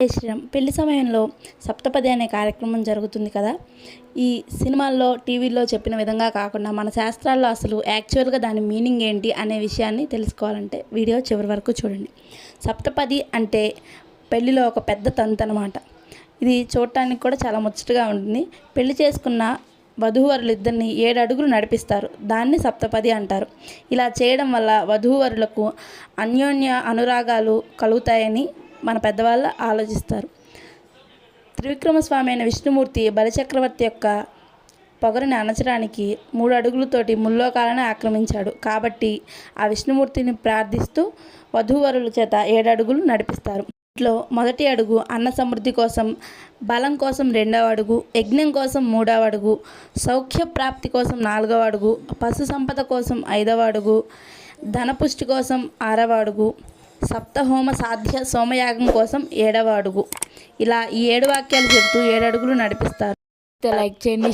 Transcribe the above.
శ్రీరామ్ పెళ్ళి సమయంలో సప్తపది అనే కార్యక్రమం జరుగుతుంది కదా. ఈ సినిమాల్లో టీవీలో చెప్పిన విధంగా కాకుండా మన శాస్త్రాల్లో అసలు యాక్చువల్గా దాని మీనింగ్ ఏంటి అనే విషయాన్ని తెలుసుకోవాలంటే వీడియో చివరి వరకు చూడండి. సప్తపది అంటే పెళ్ళిలో ఒక పెద్ద తంతు అనమాట ఇది చూడటానికి కూడా చాలా ముచ్చటగా ఉంటుంది. పెళ్ళి చేసుకున్న వధూవరులు ఇద్దరిని ఏడు అడుగులు నడిపిస్తారు. దాన్ని సప్తపది అంటారు. ఇలా చేయడం వల్ల వధూవరులకు అన్యోన్య అనురాగాలు కలుగుతాయని మన పెద్దవాళ్ళు ఆలోచిస్తారు. త్రివిక్రమస్వామి అయిన విష్ణుమూర్తి బలిచక్రవర్తి యొక్క పొగరుని అణచడానికి మూడు అడుగులతోటి ముల్లోకాలను ఆక్రమించాడు. కాబట్టి ఆ విష్ణుమూర్తిని ప్రార్థిస్తూ వధూవరుల చేత ఏడు అడుగులు నడిపిస్తారు. ఇంట్లో మొదటి అడుగు అన్న సమృద్ధి కోసం బలం కోసం రెండవ అడుగు యజ్ఞం కోసం మూడవ అడుగు సౌఖ్య ప్రాప్తి కోసం నాలుగవ అడుగు పశు సంపద కోసం ఐదవ అడుగు ధనపుష్టి కోసం ఆరవ అడుగు సప్తహోమ సాధ్య సోమయాగం కోసం ఏడవ అడుగు. ఇలా ఈ ఏడు వాక్యాలు చెబుతూ ఏడు అడుగులు నడిపిస్తారు లైక్ చేయండి